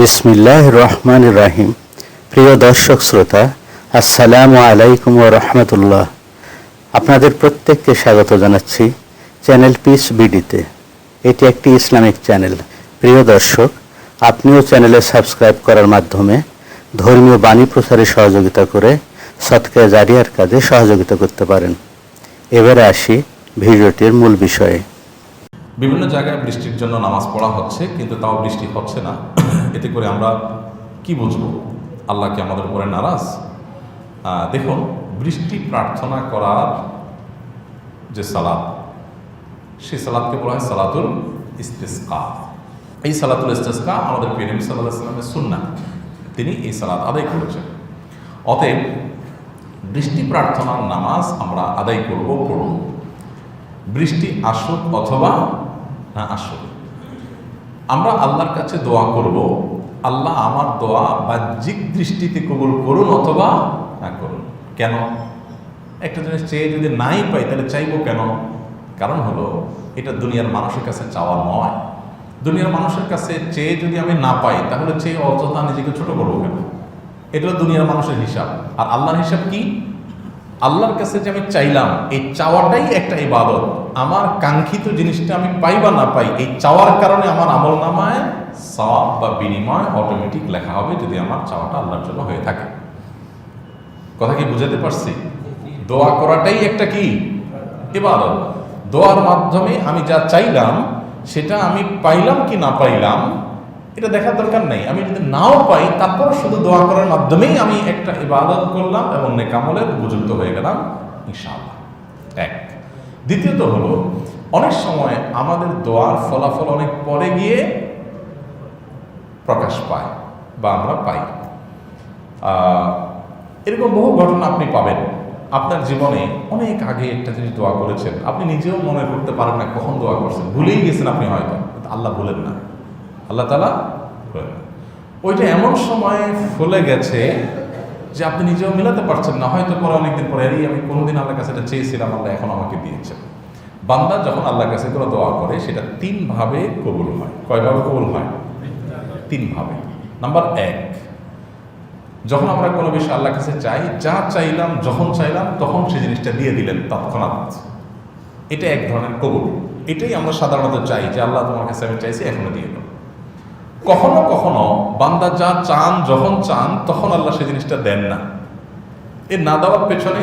বিসমিল্লাহ রহমান রাহিম। প্রিয় দর্শক শ্রোতা, আসসালামু আলাইকুম ও রহমতুল্লাহ। আপনাদের প্রত্যেককে স্বাগত জানাচ্ছি চ্যানেল পিস বিডিতে এটি একটি ইসলামিক চ্যানেল। প্রিয় দর্শক, আপনিও চ্যানেলে সাবস্ক্রাইব করার মাধ্যমে ধর্মীয় বাণী প্রচারে সহযোগিতা করে সৎকা জারিয়ার কাজে সহযোগিতা করতে পারেন। এবারে আসি ভিডিওটির মূল বিষয়ে। বিভিন্ন জায়গায় বৃষ্টির জন্য নামাজ পড়া হচ্ছে, কিন্তু তাও বৃষ্টি হচ্ছে না। এতে করে আমরা কি বুঝব? আল্লাহ কি আমাদের উপরে নারাজ? দেখুন, বৃষ্টি প্রার্থনা করার যে সালাদ সেই সালাদকে বলা হয় সালাতুল ইস্তেস্কা। এই সালাতুল ইস্তেস্কা আমাদের নবী সাল্লাহ সাল্লামের সুন্না তিনি এই সালাদ আদায় করেছেন। অতএব, বৃষ্টি প্রার্থনার নামাজ আমরা আদায় করব পড়ব। বৃষ্টি আসুক অথবা না আসুক আমরা আল্লাহর কাছে দোয়া করব, আল্লাহ আমার দোয়া বাহ্যিক দৃষ্টিতে কবুল করুন অথবা না করুন। কেন? একটা জিনিস চেয়ে যদি নাই পাই, তাহলে চাইব কেন? কারণ হলো, এটা দুনিয়ার মানুষের কাছে চাওয়া নয়। দুনিয়ার মানুষের কাছে চেয়ে যদি আমি না পাই, তাহলে চেয়ে অযথা নিজেকে ছোট করব কেন? এটা দুনিয়ার মানুষের হিসাব। আর আল্লাহর হিসাব কি? আল্লাহর কাছে যে আমি চাইলাম, এই চাওয়াটাই একটা ইবাদত। আমার কাঙ্ক্ষিত জিনিসটা আমি পাই বা না পাই, এই চাওয়ার কারণে আমার আমল নামায়, সওয়াব বা বিনিময় অটোমেটিক লেখা হবে যদি আমার চাওয়াটা আল্লাহর জন্য হয়ে থাকে। কথা কি বুঝাতে পারছি? দোয়া করাটাই একটা কি? ইবাদত। দোয়ার মাধ্যমে আমি যা চাইলাম, সেটা আমি পাইলাম কি না পাইলাম এটা দেখার দরকার নেই। আমি যদি নাও পাই, তারপর শুধু দোয়া করার মাধ্যমেই আমি একটা ইবাদত করলাম এবং নেকামলের উপযুক্ত হয়ে গেলাম, ইনশাআল্লাহ। এক। দ্বিতীয়ত হলো, অনেক সময় আমাদের দোয়ার ফলাফল অনেক পরে গিয়ে প্রকাশ পায় বা আমরা পাই। এরকম বহু ঘটনা আপনি পাবেন। আপনার জীবনে অনেক আগে একটা জিনিস দোয়া করেছেন। আপনি নিজেও মনে করতে পারেন না কখন দোয়া করছেন। ভুলেই গেছেন আপনি হয়তো। আল্লাহ বলেন না। আল্লাহ তালা ওইটা এমন সময় ফলে গেছে যে আপনি নিজেও মিলাতে পারছেন না। হয়তো পরে অনেকদিন পরে, এই আমি কোনোদিন আল্লাহর কাছে এটা চেয়েছিলাম, আল্লাহ এখন আমাকে দিয়েছেন বান্দা যখন আল্লাহর কাছে কোনো দোয়া করে, সেটা তিনভাবে কবুল হয়। কয়ভাবে কবুল হয়? তিনভাবে নাম্বার এক, যখন আমরা কোনো বিষয় আল্লাহর কাছে চাই, যা চাইলাম, যখন চাইলাম, তখন সে জিনিসটা দিয়ে দিলেন তৎক্ষণাৎ। এটা এক ধরনের কবুল। এটাই আমরা সাধারণত চাই যে আল্লাহ তোমার কাছে আমি চাইছি, এখনও দিয়ে দাও কখনো কখনো বান্দা যা চান, যখন চান, তখন আল্লাহ সেই জিনিসটা দেন না। এর না দেওয়ার পেছনে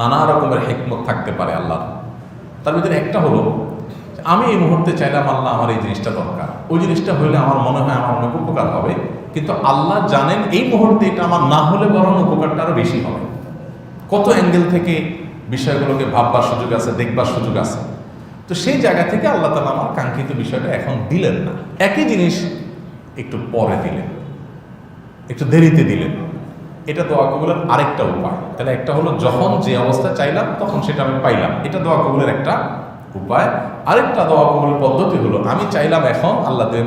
নানা রকমের হেকমত থাকতে পারে আল্লাহ তার ভিতরে একটা হলো আমি এই মুহূর্তে চাইলাম আল্লাহ আমার এই জিনিসটা দরকার। ওই জিনিসটা হইলে আমার মনে হয় আমার অনেক উপকার হবে, কিন্তু আল্লাহ জানেন এই মুহূর্তে এটা আমার না হলে বরং উপকারটা আরও বেশি হবে। কত অ্যাঙ্গেল থেকে বিষয়গুলোকে ভাববার সুযোগ আছে, দেখবার সুযোগ আছে। তো সেই জায়গা থেকে আল্লাহ তালা আমার কাঙ্ক্ষিত বিষয়টা এখন দিলেন না। একই জিনিস একটু পরে দিলেন। একটু দেরিতে দিলেন। এটা দোয়া কবুলের আরেকটা উপায়। তাহলে একটা হলো যখন যে অবস্থা চাইলাম, তখন সেটা আমি পাইলাম। এটা দোয়া কবুলের একটা উপায়। আরেকটা দোয়া কবুলের পদ্ধতি হলো, আমি চাইলাম এখন আল্লাহ দেন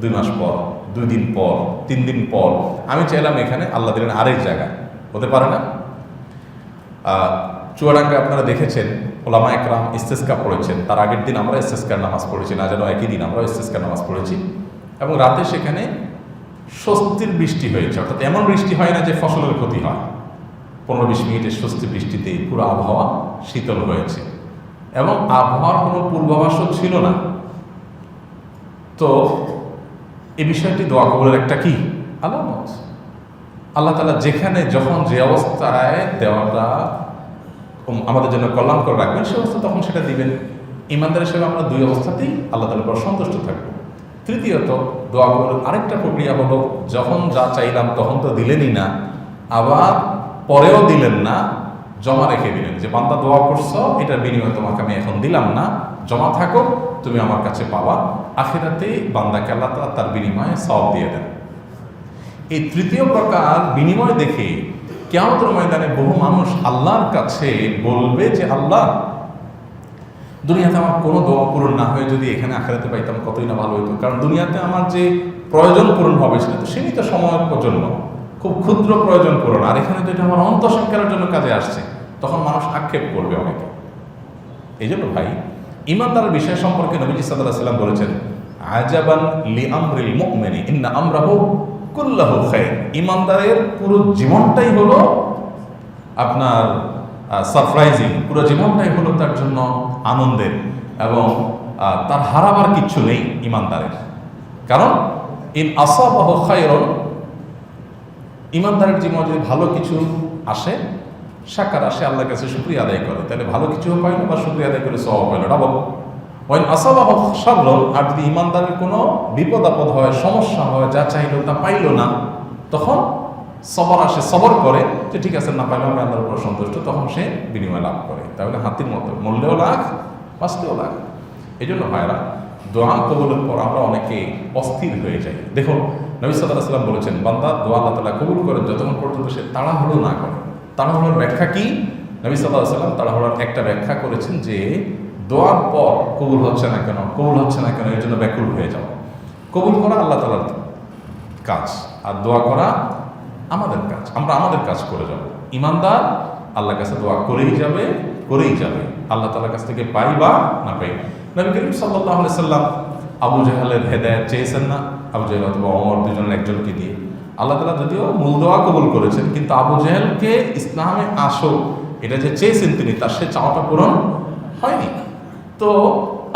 দুই মাস পর, দুই দিন পর, তিন দিন পর, আমি চাইলাম এখানে আল্লাহ দিলেন আরেক জায়গায়। হতে পারে না? চুয়াডাঙ্গা আপনারা দেখেছেন ওলামা একরাম ইস্তেস্কা পড়েছেন। তার আগের দিন আমরা ইস্তেস্কার নামাজ পড়েছি, না যেন একই দিন আমরা ইস্তেস্কার নামাজ পড়েছি। এবং রাতে সেখানে স্বস্তির বৃষ্টি হয়েছে, অর্থাৎ এমন বৃষ্টি হয় না যে ফসলের ক্ষতি হয়। পনেরো বিশ মিনিটের স্বস্তি বৃষ্টিতে পুরো আবহাওয়া শীতল হয়েছে। এবং আবহাওয়ার কোনো পূর্বাভাসও ছিল না। তো এ বিষয়টি দোয়া কবুলের একটা কি? আলামত। আল্লাহ তালা যেখানে যখন যে অবস্থায় দেওয়াটা আমাদের জন্য কল্যাণকর রাখবেন, সে অবস্থা তখন সেটা দিবেন। ইমানদার হিসেবে আমরা দুই অবস্থাতেই আল্লাহ তালার উপর সন্তুষ্ট থাকব। তৃতীয়ত, দোয়া কবুলের আরেকটা প্রক্রিয়া হলো, যখন যা চাইলাম তখন তো দিলেনই না, আবার পরেও দিলেন না, জমা রেখে দিলেন। যে বান্দা দোয়া করছ, এটার বিনিময়ে তোমাকে আমি এখন দিলাম না, জমা থাকো, তুমি আমার কাছে পাবা। আখেরাতে বান্দাকে আল্লাহ তার বিনিময়ে সব দিয়ে দেন। এই তৃতীয় প্রকার বিনিময় দেখে কেমন ময়দানে বহু মানুষ আল্লাহর কাছে বলবে যে, আল্লাহ, দুনিয়াতে আমার কোনো দোয়া পূরণ না হয়ে যদি এখানে আখেরাতে পাইতাম কতই না ভালো হতো কারণ দুনিয়াতে আমার যে প্রয়োজন পূরণ হবে সেটা তো সীমিত সময়ের জন্য। খুব ক্ষুদ্র প্রয়োজন পূরণ। আর এখানে তো এটা আমার অন্তঃসংখ্যার জন্য কাজে আসছে, তখন মানুষ আক্ষেপ করবে অনেকে। এই জন্য ভাই ইমানদারের বিষয় সম্পর্কে নবীজি সাল্লাহ সাল্লাম বলেছেন, আজাবান লি আমরিল মুমিনি, ইন্না আমরাহু কুল্লাহু খাইর। ইমানদারের পুরো জীবনটাই হলো আপনার সারপ্রাইজিং পুরো জীবনটাই হলো তার জন্য আনন্দের এবং তার হারাবার কিচ্ছু নেই ইমানদারের। কারণ, ইন আসাবাহ খায়রন ইমানদারের জীবনে যদি ভালো কিছু আসে সাকার আসে, আল্লাহর কাছে শুক্রিয়া আদায় করে। তাহলে ভালো কিছুও পাইল বা শুক্রিয়া আদায় করে সব পাইল ডাবল ওয়াইন আসাবাহ সাবরন আর যদি ইমানদারের কোনো বিপদ আপদ হয়, সমস্যা হয়, যা চাইলো তা পাইল না, তখন সবর আসে, সবর করে যে ঠিক আছে, না পাইলে আমি আল্লাহর উপর সন্তুষ্ট, তখন সে বিনিময় লাভ করে। তাহলে হাতির মতো মূল্যেও লাখ বাঁচতেও লাখ এই জন্য ভাইরা দোয়া কবুলের পর আমরা অনেকে অস্থির হয়ে যাই। দেখুন, নবী সাল্লাহ সাল্লাম বলেছেন, বান্দা দোয়া আল্লাহ তালা কবুল করেন যতক্ষণ পর্যন্ত সে তাড়াহুড়ো না করে। তাড়াহুড়োর ব্যাখ্যা কি? নবী সাল্লাহ সাল্লাম তাড়াহুড়োর একটা ব্যাখ্যা করেছেন যে দোয়ার পর কবুল হচ্ছে না কেন? কবুল হচ্ছে না কেন? এর জন্য ব্যাকুল হয়ে যাও। কবুল করা আল্লাহ তালার কাজ। আর দোয়া করা আমাদের কাজ। আমরা আমাদের কাজ করে যাব। ইমানদার আল্লাহর কাছে দোয়া করেই যাবে করেই যাবে। আল্লাহ তালার কাছ থেকে পাই বা না পাই। নবী করিম সাল্লাহ সাল্লাম আবু জাহালের হেদায়ত চেয়েছেন না? আবু জাহেল অথবা অমর দুজনের একজনকে দিয়ে। আল্লাহ তালা যদিও মূল দোয়া কবুল করেছেন, কিন্তু আবু জাহেলকে ইসলামে আসো। এটা যে চেয়েছেন তিনি, তার সে চাওয়াটা পূরণ হয়নি। তো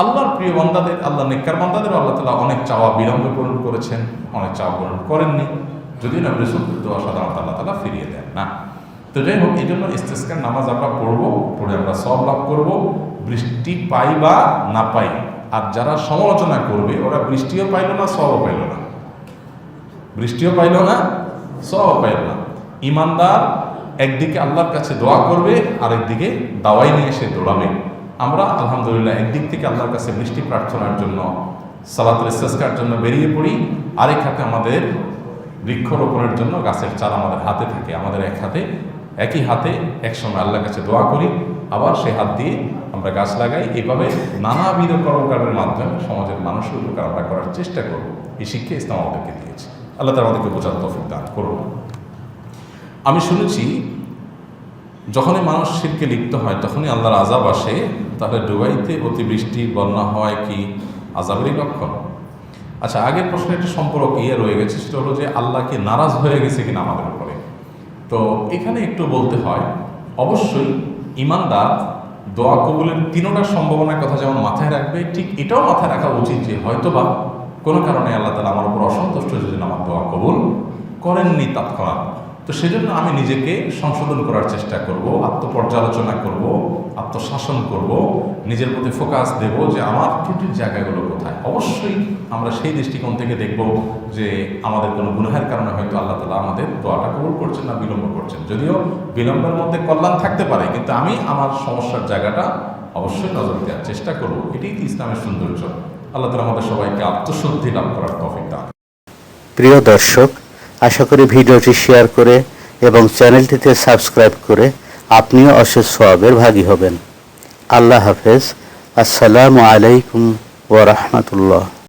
আল্লাহর প্রিয় বান্দাদের আল্লাহ নেককার বান্দাদের আল্লাহ তালা অনেক চাওয়া বিলম্বে পূরণ করেছেন, অনেক চাওয়া পূরণ করেননি। যদিও না রসুল দোয়া সাধারণত আল্লাহ তালা ফিরিয়ে দেন না। তো যাই হোক, এই জন্য ইস্তেস্কার নামাজ আমরা পড়ব, পড়ে আমরা সব লাভ করব। বৃষ্টি পাই বা না পাই, আর যারা সমালোচনা করবে, ওরা বৃষ্টিও পাইল না সবও পাইল না। বৃষ্টিও পাইল না সবও পাইল না। ইমানদার একদিকে আল্লাহর কাছে দোয়া করবে আর একদিকে দাওয়াই নিয়ে এসে দৌড়াবে। আমরা আলহামদুলিল্লাহ একদিক থেকে আল্লাহর কাছে বৃষ্টি প্রার্থনার জন্য, সালাতুল ইস্তেস্কার জন্য বেরিয়ে পড়ি। আরেক হাতে আমাদের বৃক্ষরোপণের জন্য গাছের চারা আমাদের হাতে থাকে, আমাদের এক হাতে, একই হাতে একসময় আল্লাহর কাছে দোয়া করি। আবার সে হাত দিয়ে আমরা গাছ লাগাই। এভাবে নানাবিধ কর্মকারের মাধ্যমে সমাজের মানুষের উপকার আমরা করার চেষ্টা করব। এই শিক্ষা ইসলাম আমাদেরকে দিয়েছে। আল্লাহ তালা আমাদেরকে বোঝার তফিক দান করুন। আমি শুনেছি, যখনই মানুষ শিরকে লিপ্ত হয়, তখনই আল্লাহর আজাব আসে তাহলে ডুবাইতে অতিবৃষ্টি, বন্যা হয় কি? আজাবেরই লক্ষণ। আচ্ছা আগের প্রশ্নের একটা সম্পর্ক ইয়ে রয়ে গেছে, সেটা হলো যে আল্লাহকে নারাজ হয়ে গেছে কিনা আমাদের উপরে? তো এখানে একটু বলতে হয়, অবশ্যই ইমানদার দোয়া কবুলের তিনোটা সম্ভাবনার কথা যেমন মাথায় রাখবে, ঠিক এটাও মাথায় রাখা উচিত যে হয়তোবা কোনো কারণে আল্লাহ তালা আমার উপর অসন্তুষ্ট যদি আমার দোয়া কবুল করেননি তৎক্ষণাৎ। তো সেজন্য আমি নিজেকে সংশোধন করার চেষ্টা করব, আত্মপর্যালোচনা করব, আত্মশাসন করব, নিজের প্রতি ফোকাস দেব যে আমার ত্রুটির জায়গাগুলো কোথায়। অবশ্যই আমরা সেই দৃষ্টিকোণ থেকে দেখব যে আমাদের কোনো গুনাহের কারণে হয়তো আল্লাহ তালা আমাদের দোয়াটা কবুল করছেন না, বিলম্ব করছেন। যদিও বিলম্বের মধ্যে কল্যাণ থাকতে পারে, কিন্তু আমি আমার সমস্যার জায়গাটা অবশ্যই নজর দেওয়ার চেষ্টা করব। এটাই তো ইসলামের সৌন্দর্য। আল্লাহ তালা আমাদের সবাইকে আত্মশুদ্ধি লাভ করার তফিক প্রিয় দর্শক আশা করি ভিডিওটি শেয়ার করে এবং চ্যানেলটিতে সাবস্ক্রাইব করে আপনিও অশেষ সোয়াবের ভাগী হবেন। আল্লাহ হাফেজ। আসসালামু আলাইকুম ওয়া রাহমাতুল্লাহ।